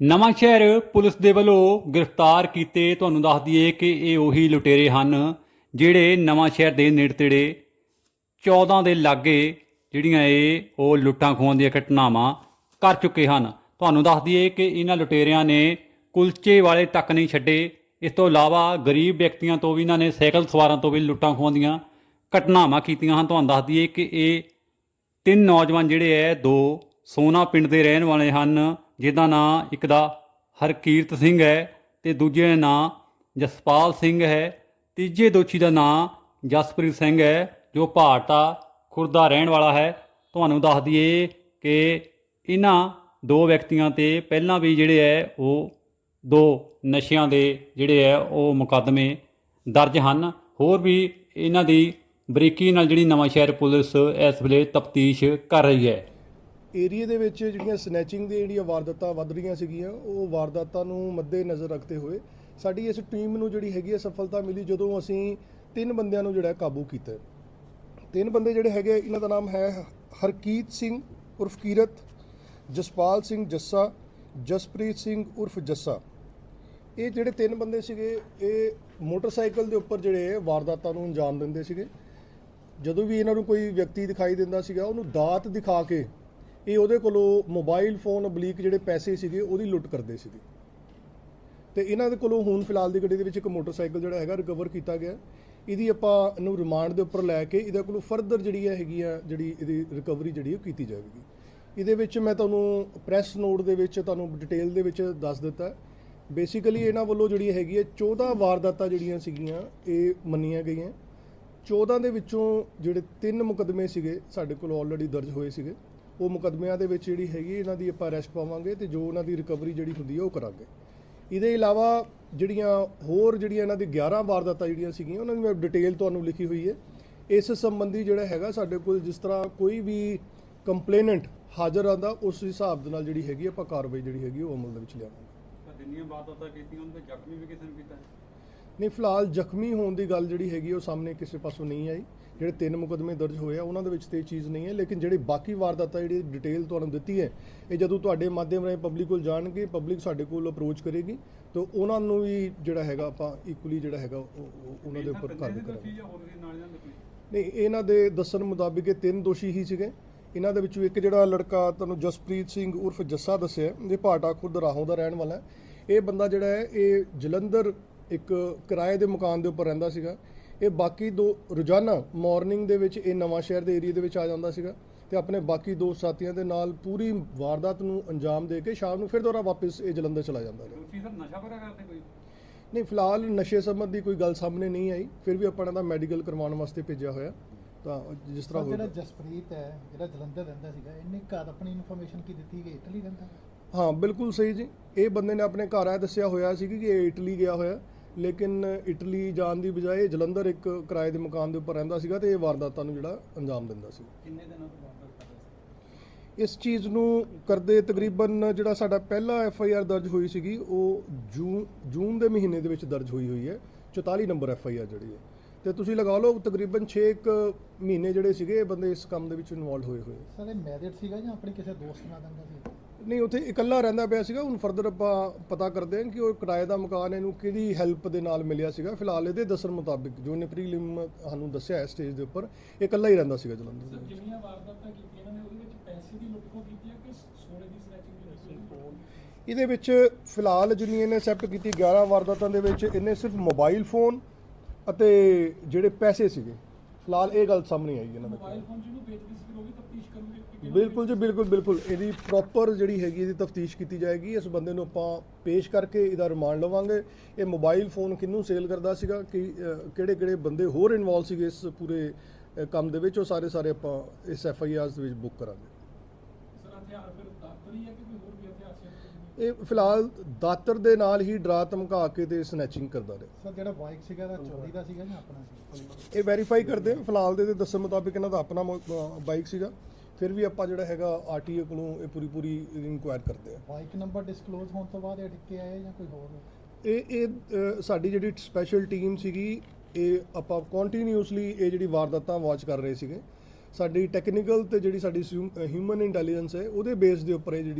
ਨਵਾਂ ਸ਼ਹਿਰ ਪੁਲਿਸ ਦੇ ਵੱਲੋਂ ਗ੍ਰਿਫਤਾਰ ਕੀਤੇ, ਤੁਹਾਨੂੰ ਦੱਸ ਦਈਏ ਕਿ ਇਹ ਉਹੀ ਲੁਟੇਰੇ ਹਨ ਜਿਹੜੇ ਨਵਾਂ ਸ਼ਹਿਰ ਦੇ ਨੇੜੇ ਤੇੜੇ 14 ਦੇ ਲਾਗੇ ਜਿਹੜੀਆਂ ਇਹ ਉਹ ਲੁੱਟਾਂ ਖੋਹਾਂ ਦੀਆਂ ਘਟਨਾਵਾਂ ਕਰ ਚੁੱਕੇ ਹਨ। ਤੁਹਾਨੂੰ ਦੱਸ ਦਈਏ ਕਿ ਇਹਨਾਂ ਲੁਟੇਰਿਆਂ ਨੇ ਕੁਲਚੇ ਵਾਲੇ ਤੱਕ ਨਹੀਂ ਛੱਡੇ। ਇਸ ਤੋਂ ਇਲਾਵਾ ਗਰੀਬ ਵਿਅਕਤੀਆਂ ਤੋਂ ਵੀ ਇਹਨਾਂ ਨੇ ਸਾਈਕਲ ਸਵਾਰਾਂ ਤੋਂ ਵੀ ਲੁੱਟਾਂ ਖੋਹਾਂ ਦੀਆਂ ਘਟਨਾਵਾਂ ਕੀਤੀਆਂ ਹਨ। ਤੁਹਾਨੂੰ ਦੱਸ ਦਈਏ ਕਿ ਇਹ ਤਿੰਨ ਨੌਜਵਾਨ ਜਿਹੜੇ ਐ ਦੋ ਸੋਨਾ ਪਿੰਡ ਦੇ ਰਹਿਣ ਵਾਲੇ ਹਨ। ਜਿਹਦਾ ਨਾਂ ਇੱਕ ਦਾ ਹਰਕੀਰਤ ਸਿੰਘ ਹੈ ਤੇ ਦੂਜੇ ਦਾ ਨਾਂ ਜਸਪਾਲ ਸਿੰਘ ਹੈ। ਤੀਜੇ ਦੋਸ਼ੀ ਦਾ ਨਾਂ ਜਸਪ੍ਰੀਤ ਸਿੰਘ ਹੈ, ਜੋ ਭਾਰਤਾ ਖੁਰਦਾ ਰਹਿਣ ਵਾਲਾ ਹੈ। ਤੁਹਾਨੂੰ ਦੱਸ ਦਈਏ ਕਿ ਇਹਨਾਂ ਦੋ ਵਿਅਕਤੀਆਂ ਤੇ ਪਹਿਲਾਂ ਵੀ ਜਿਹੜੇ ਹੈ, ਉਹ ਦੋ ਨਸ਼ਿਆਂ ਦੇ ਜਿਹੜੇ ਹੈ, ਉਹ ਮੁਕੱਦਮੇ ਦਰਜ ਹਨ। ਹੋਰ ਵੀ ਇਹਨਾਂ ਦੀ ਬਰੀਕੀ ਨਾਲ ਜਿਹੜੀ ਨਵਾਂ ਸ਼ਹਿਰ ਪੁਲਿਸ ਇਸ ਵੇਲੇ ਤਫਤੀਸ਼ ਕਰ ਰਹੀ ਹੈ। ਏਰੀਏ ਦੇ ਵਿੱਚ ਜਿਹੜੀਆਂ ਸਨੈਚਿੰਗ ਦੀਆਂ ਜਿਹੜੀਆਂ ਵਾਰਦਾਤਾਂ ਵੱਧ ਰਹੀਆਂ ਸੀਗੀਆਂ, ਉਹ ਵਾਰਦਾਤਾਂ ਨੂੰ ਮੱਦੇ ਨਜ਼ਰ ਰੱਖਦੇ ਹੋਏ ਸਾਡੀ ਇਸ ਟੀਮ ਨੂੰ ਜਿਹੜੀ ਹੈਗੀ ਹੈ ਸਫਲਤਾ ਮਿਲੀ ਜਦੋਂ ਅਸੀਂ ਤਿੰਨ ਬੰਦਿਆਂ ਨੂੰ ਜਿਹੜਾ ਕਾਬੂ ਕੀਤਾ। ਤਿੰਨ ਬੰਦੇ ਜਿਹੜੇ ਹੈਗੇ ਇਹਨਾਂ ਦਾ ਨਾਮ ਹੈ ਹਰਕੀਤ ਸਿੰਘ ਉਰਫ ਕੀਰਤ, ਜਸਪਾਲ ਸਿੰਘ ਜੱਸਾ, ਜਸਪ੍ਰੀਤ ਸਿੰਘ ਉਰਫ ਜੱਸਾ। ਇਹ ਜਿਹੜੇ ਤਿੰਨ ਬੰਦੇ ਸੀਗੇ, ਇਹ ਮੋਟਰਸਾਈਕਲ ਦੇ ਉੱਪਰ ਜਿਹੜੇ ਵਾਰਦਾਤਾਂ ਨੂੰ ਅੰਜਾਮ ਦਿੰਦੇ ਸੀਗੇ। ਜਦੋਂ ਵੀ ਇਹਨਾਂ ਨੂੰ ਕੋਈ ਵਿਅਕਤੀ ਦਿਖਾਈ ਦਿੰਦਾ ਸੀਗਾ, ਉਹਨੂੰ ਦਾਤ ਦਿਖਾ ਕੇ ਇਹ ਉਹਦੇ ਕੋਲੋਂ ਮੋਬਾਈਲ ਫੋਨ ਅਬਲੀਕ ਜਿਹੜੇ ਪੈਸੇ ਸੀਗੇ, ਉਹਦੀ ਲੁੱਟ ਕਰਦੇ ਸੀਗੇ। ਤੇ ਇਹਨਾਂ ਦੇ ਕੋਲੋਂ ਹੁਣ ਫਿਲਹਾਲ ਦੀ ਗੱਡੀ ਦੇ ਵਿੱਚ ਇੱਕ ਮੋਟਰਸਾਈਕਲ ਜਿਹੜਾ ਹੈਗਾ ਰਿਕਵਰ ਕੀਤਾ ਗਿਆ। ਇਹਦੀ ਆਪਾਂ ਇਹਨੂੰ ਰਿਮਾਂਡ ਦੇ ਉੱਪਰ ਲੈ ਕੇ ਇਹਦੇ ਕੋਲੋਂ ਫਰਦਰ ਜਿਹੜੀ ਹੈ ਹੈਗੀ ਆ, ਜਿਹੜੀ ਇਹਦੀ ਰਿਕਵਰੀ ਜਿਹੜੀ ਉਹ ਕੀਤੀ ਜਾਵੇਗੀ। ਇਹਦੇ ਵਿੱਚ ਮੈਂ ਤੁਹਾਨੂੰ ਪ੍ਰੈਸ ਨੋਟ ਦੇ ਵਿੱਚ ਤੁਹਾਨੂੰ ਡਿਟੇਲ ਦੇ ਵਿੱਚ ਦੱਸ ਦਿੱਤਾ। ਬੇਸਿਕਲੀ ਇਹਨਾਂ ਵੱਲੋਂ ਜਿਹੜੀ ਹੈਗੀ ਹੈ 14 ਵਾਰਦਾਤਾਂ ਜਿਹੜੀਆਂ ਸੀਗੀਆਂ, ਇਹ ਮੰਨੀਆਂ ਗਈਆਂ। 14 ਦੇ ਵਿੱਚੋਂ ਜਿਹੜੇ ਤਿੰਨ ਮੁਕਦਮੇ ਸੀਗੇ ਸਾਡੇ ਕੋਲ ਆਲਰੇਡੀ ਦਰਜ ਹੋਏ ਸੀਗੇ। ਉਹ ਮੁਕਦਮਿਆਂ ਦੇ ਵਿੱਚ ਜਿਹੜੀ ਹੈਗੀ ਇਹਨਾਂ ਦੀ ਆਪਾਂ ਅਰੈਸਟ ਪਾਵਾਂਗੇ ਤੇ ਜੋ ਉਹਨਾਂ ਦੀ ਰਿਕਵਰੀ ਜਿਹੜੀ ਹੁੰਦੀ ਹੈ ਉਹ ਕਰਾਂਗੇ। ਇਹਦੇ ਇਲਾਵਾ ਜਿਹੜੀਆਂ ਹੋਰ ਜਿਹੜੀਆਂ ਇਹਨਾਂ ਦੀ 11 ਵਾਰਦਾਤਾਂ ਜਿਹੜੀਆਂ ਸੀਗੀਆਂ ਉਹਨਾਂ ਦੀ ਮੈਂ ਡਿਟੇਲ ਤੁਹਾਨੂੰ ਲਿਖੀ ਹੋਈ ਹੈ। ਇਸ ਸੰਬੰਧੀ ਜਿਹੜਾ ਹੈਗਾ ਸਾਡੇ ਕੋਲ ਜਿਸ ਤਰ੍ਹਾਂ ਕੋਈ ਵੀ ਕੰਪਲੇਨੈਂਟ ਹਾਜ਼ਰ ਆਂਦਾ ਉਸ ਹਿਸਾਬ ਦੇ ਨਾਲ ਜਿਹੜੀ ਹੈਗੀ ਆਪਾਂ ਕਾਰਵਾਈ ਜਿਹੜੀ ਹੈਗੀ ਉਹ ਅਮਲ ਦੇ ਵਿੱਚ ਲਿਆਵਾਂਗੇ। ਜਿੰਨੀਆਂ ਵਾਰਦਾਤਾਂ ਕੀਤੀਆਂ ਉਹਨਾਂ ਤੇ ਜ਼ਖਮੀ ਵੀ ਕਿਸੇ ਨੂੰ ਕੀਤਾ ਨਹੀਂ ਫਿਲਹਾਲ ਜ਼ਖਮੀ ਹੋਣ ਦੀ ਗੱਲ ਜਿਹੜੀ ਹੈਗੀ ਉਹ ਸਾਹਮਣੇ ਕਿਸੇ ਪਾਸੋਂ ਨਹੀਂ ਆਈ। ਜਿਹੜੇ ਤਿੰਨ ਮੁਕਦਮੇ ਦਰਜ ਹੋਏ ਆ ਉਹਨਾਂ ਦੇ ਵਿੱਚ ਤੇ ਇਹ ਚੀਜ਼ ਨਹੀਂ ਹੈ ਲੇਕਿਨ ਜਿਹੜੇ ਬਾਕੀ ਵਾਰਦਾਤਾਂ ਜਿਹੜੀ ਡਿਟੇਲ ਤੁਹਾਨੂੰ ਦਿੱਤੀ ਹੈ ਇਹ ਜਦੋਂ ਤੁਹਾਡੇ ਮਾਧਿਅਮ ਰਾਹੀਂ ਪਬਲਿਕ ਕੋਲ ਜਾਣਗੇ ਪਬਲਿਕ ਸਾਡੇ ਕੋਲ ਅਪਰੋਚ ਕਰੇਗੀ ਤਾਂ ਉਹਨਾਂ ਨੂੰ ਵੀ ਜਿਹੜਾ ਹੈਗਾ ਆਪਾਂ ਇਕੁਅਲੀ ਜਿਹੜਾ ਹੈਗਾ ਉਹ- ਉਹ- ਉਹਨਾਂ ਦੇ ਉੱਪਰ ਕਾਰਵਾਈ ਕਰਾਂਗੇ ਨਹੀਂ ਇਹਨਾਂ ਦੇ ਦੱਸਣ ਮੁਤਾਬਿਕ ਇਹ ਤਿੰਨ ਦੋਸ਼ੀ ਹੀ ਸੀਗੇ। ਇਹਨਾਂ ਦੇ ਵਿੱਚੋਂ ਇੱਕ ਜਿਹੜਾ ਲੜਕਾ ਤੁਹਾਨੂੰ ਜਸਪ੍ਰੀਤ ਸਿੰਘ ਉਰਫ ਜੱਸਾ ਦੱਸਿਆ ਇਹ ਭਾਟਾ ਖੁਰਦ ਰਾਹੋਂ ਦਾ ਰਹਿਣ ਵਾਲਾ ਹੈ। ਇਹ ਬੰਦਾ ਜਿਹੜਾ ਹੈ ਇਹ ਜਲੰਧਰ ਇੱਕ ਕਿਰਾਏ ਦੇ ਮਕਾਨ ਦੇ ਉੱਪਰ ਰਹਿੰਦਾ ਸੀਗਾ। ਇਹ ਬਾਕੀ ਦੋ ਰੋਜ਼ਾਨਾ ਮਾਰਨਿੰਗ ਦੇ ਵਿੱਚ ਇਹ ਨਵਾਂ ਸ਼ਹਿਰ ਦੇ ਏਰੀਆ ਦੇ ਵਿੱਚ ਆ ਜਾਂਦਾ ਸੀਗਾ ਤੇ ਆਪਣੇ ਬਾਕੀ ਦੋ ਸਾਥੀਆਂ ਦੇ ਨਾਲ ਪੂਰੀ ਵਾਰਦਾਤ ਨੂੰ ਅੰਜਾਮ ਦੇ ਕੇ ਸ਼ਾਮ ਨੂੰ ਫਿਰ ਦੁਬਾਰਾ ਵਾਪਸ ਇਹ ਜਲੰਧਰ ਚਲਾ ਜਾਂਦਾ ਹੈ ਦੋਸ਼ੀ ਸਰ ਨਸ਼ਾ ਕਰਾ ਕਰਦੇ ਕੋਈ? ਨਹੀਂ ਫਿਲਹਾਲ ਨਸ਼ੇ ਸੰਬੰਧੀ ਕੋਈ ਗੱਲ ਸਾਹਮਣੇ ਨਹੀਂ ਆਈ। ਫਿਰ ਵੀ ਆਪਾਂ ਇਹਨਾਂ ਦਾ ਮੈਡੀਕਲ ਕਰਵਾਉਣ ਵਾਸਤੇ ਭੇਜਿਆ ਹੋਇਆ। ਤਾਂ ਜਿਸ ਤਰ੍ਹਾਂ ਸਰ, ਜਿਹੜਾ ਜਸਪ੍ਰੀਤ ਹੈ ਜਿਹੜਾ ਜਲੰਧਰ ਰਹਿੰਦਾ ਸੀਗਾ ਇਹਨੇ ਘਰ ਆਪਣੀ ਇਨਫੋਰਮੇਸ਼ਨ ਕੀ ਦਿੱਤੀ ਕਿ ਇਟਲੀ ਰਹਿੰਦਾ ਹਾਂ ਬਿਲਕੁਲ ਸਹੀ ਜੀ। ਇਹ ਬੰਦੇ ਨੇ ਆਪਣੇ ਘਰ ਆਇਆ ਦੱਸਿਆ ਹੋਇਆ ਸੀ ਕਿ ਇਹ ਇਟਲੀ ਗਿਆ ਹੋਇਆ। ਲੇਕਿਨ ਇਟਲੀ ਜਾਣ ਦੀ ਬਜਾਏ ਜਲੰਧਰ ਇੱਕ ਕਿਰਾਏ ਦੇ ਮਕਾਨ ਦੇ ਉੱਪਰ ਰਹਿੰਦਾ ਸੀਗਾ ਤੇ ਇਹ ਵਾਰਦਾਤਾਂ ਨੂੰ ਜਿਹੜਾ ਅੰਜਾਮ ਦਿੰਦਾ ਸੀ। ਕਿੰਨੇ ਦਿਨਾਂ ਤੋਂ ਰਿਹਾ ਇਸ ਚੀਜ਼ ਨੂੰ ਕਰਦੇ ਤਕਰੀਬਨ ਜਿਹੜਾ ਸਾਡਾ ਪਹਿਲਾ ਐਫ ਆਈ ਆਰ ਦਰਜ ਹੋਈ ਸੀਗੀ ਉਹ ਜੂਨ ਜੂਨ ਦੇ ਮਹੀਨੇ ਦੇ ਵਿੱਚ ਦਰਜ ਹੋਈ ਹੋਈ ਹੈ। 44 ਨੰਬਰ ਐਫ ਆਈ ਆਰ ਜਿਹੜੀ ਹੈ। ਤੇ ਤੁਸੀਂ ਲਗਾ ਲਓ ਤਕਰੀਬਨ 6 ਮਹੀਨੇ ਜਿਹੜੇ ਸੀਗੇ ਬੰਦੇ ਇਸ ਕੰਮ ਦੇ ਵਿੱਚ ਇਨਵੋਲਡ ਹੋਏ ਹੋਏ। ਸਰ ਇਹ ਮੈਰਿਡ ਸੀਗਾ ਜਾਂ ਆਪਣੀ ਕਿਸੇ ਦੋਸਤ ਨਾਲ ਰਹਿੰਦਾ ਸੀ? ਨਹੀਂ ਉੱਥੇ ਇਕੱਲਾ ਰਹਿੰਦਾ ਪਿਆ ਸੀਗਾ। ਹੁਣ ਫਰਦਰ ਆਪਾਂ ਪਤਾ ਕਰਦੇ ਹਾਂ ਕਿ ਉਹ ਕਿਰਾਏ ਦਾ ਮਕਾਨ ਇਹਨੂੰ ਕਿਹਦੀ ਹੈਲਪ ਦੇ ਨਾਲ ਮਿਲਿਆ ਸੀਗਾ। ਫਿਲਹਾਲ ਇਹਦੇ ਦੱਸਣ ਮੁਤਾਬਿਕ ਜੋ ਇਹਨੇ ਪ੍ਰੀਲਿਮ ਸਾਨੂੰ ਦੱਸਿਆ ਹੈ ਸਟੇਜ ਦੇ ਉੱਪਰ ਇਹ ਇਕੱਲਾ ਹੀ ਰਹਿੰਦਾ ਸੀਗਾ ਜਲੰਧਰ ਦੇ ਵਿੱਚ। ਜਿੰਨੀਆਂ ਵਾਰਦਾਤਾਂ ਕੀਤੀਆਂ ਇਹਨਾਂ ਨੇ? ਉਹਦੇ ਵਿੱਚ ਪੈਸੇ ਦੀ ਲੁੱਟ ਖੋਹ ਕੀਤੀ ਹੈ ਕਿ ਸੋਨੇ ਦੀ ਸਨੈਚਿੰਗ ਦੀ ਕੀਤੀ ਇਹਦੇ ਵਿੱਚ ਫਿਲਹਾਲ ਜਿੰਨੀ ਇਹਨੇ ਐਕਸੈਪਟ ਕੀਤੀ 11 ਵਾਰਦਾਤਾਂ ਦੇ ਵਿੱਚ ਇਹਨੇ ਸਿਰਫ ਮੋਬਾਈਲ ਫੋਨ ਅਤੇ ਜਿਹੜੇ ਪੈਸੇ ਸੀਗੇ। ਫਿਲਹਾਲ ਇਹ ਗੱਲ ਸਾਹਮਣੇ ਆਈ ਇਹਨਾਂ ਮੋਬਾਈਲ ਫੋਨ ਜਿਹਨੂੰ ਵੇਚਦੇ ਸੀ ਉਹ ਵੀ ਤਫਤੀਸ਼ ਕਰਨਗੇ ਕਿ ਕਿਹਨੂੰ ਬਿਲਕੁਲ ਜੀ ਬਿਲਕੁਲ ਬਿਲਕੁਲ। ਇਹਦੀ ਪ੍ਰੋਪਰ ਜਿਹੜੀ ਹੈਗੀ ਇਹਦੀ ਤਫਤੀਸ਼ ਕੀਤੀ ਜਾਏਗੀ। ਇਸ ਬੰਦੇ ਨੂੰ ਆਪਾਂ ਪੇਸ਼ ਕਰਕੇ ਇਹਦਾ ਰਿਮਾਂਡ ਲਵਾਂਗੇ। ਇਹ ਮੋਬਾਈਲ ਫੋਨ ਕਿਹਨੂੰ ਸੇਲ ਕਰਦਾ ਸੀਗਾ? ਕਿ ਕਿਹੜੇ ਕਿਹੜੇ ਬੰਦੇ ਹੋਰ ਇਨਵੋਲ ਸੀਗੇ ਇਸ ਪੂਰੇ ਕੰਮ ਦੇ ਵਿੱਚ? ਉਹ ਸਾਰੇ ਸਾਰੇ ਆਪਾਂ ਇਸ ਐਫ ਆਈ ਆਰਸ ਦੇ ਵਿੱਚ ਬੁੱਕ ਕਰਾਂਗੇ। ਸਰ ਹਥਿਆਰ ਫਿਰ ਦਾਤਰੀ ਹੈ ਕਿ ਕੋਈ ਹੋਰ ਵੀ ਹਥਿਆਰ ਸੀ ਇਹ ਫਿਲਹਾਲ ਦਾਤਰ ਦੇ ਨਾਲ ਹੀ ਡਰਾ ਧਮਕਾ ਕੇ ਤੇ ਸਨੈਚਿੰਗ ਕਰਦਾ ਰਿਹਾ। ਸਰ ਜਿਹੜਾ ਬਾਈਕ ਸੀਗਾ ਇਹਦਾ ਚੋਰੀ ਦਾ ਸੀਗਾ ਜਾਂ ਆਪਣਾ ਸੀ? ਇਹ ਵੈਰੀਫਾਈ ਕਰਦੇ ਹਾਂ। ਫਿਲਹਾਲ ਦੇ ਦੱਸਣ ਮੁਤਾਬਿਕ ਇਹਨਾਂ ਦਾ ਆਪਣਾ ਬਾਈਕ ਸੀਗਾ। ਫਿਰ ਵੀ ਆਪਾਂ ਜਿਹੜਾ ਹੈਗਾ ਆਰਟੀਏ ਕੋਲੋਂ ਇਹ ਪੂਰੀ ਪੂਰੀ ਇਨਕੁਆਇਰ ਕਰਦੇ ਹਾਂ। ਬਾਈਕ ਨੰਬਰ ਡਿਸਕਲੋਜ਼ ਹੋਣ ਤੋਂ ਬਾਅਦ ਇਹ ਟਿੱਕੇ ਆਏ ਜਾਂ ਕੋਈ ਹੋਰ? ਇਹ ਇਹ ਸਾਡੀ ਜਿਹੜੀ ਸਪੈਸ਼ਲ ਟੀਮ ਸੀਗੀ ਇਹ ਆਪਾਂ ਕੰਟੀਨਿਊਸਲੀ ਇਹ ਜਿਹੜੀ ਵਾਰਦਾਤਾਂ ਵਾਚ ਕਰ ਰਹੇ ਸੀਗੇ। ਸਾਡੀ ਟੈਕਨੀਕਲ ਤੇ ਜਿਹੜੀ ਸਾਡੀ ਹਿਊਮਨ ਇੰਟੈਲੀਜੈਂਸ ਹੈ ਉਹਦੇ ਬੇਸ ਦੇ ਉੱਪਰ ਇਹ ਜਿਹੜੀ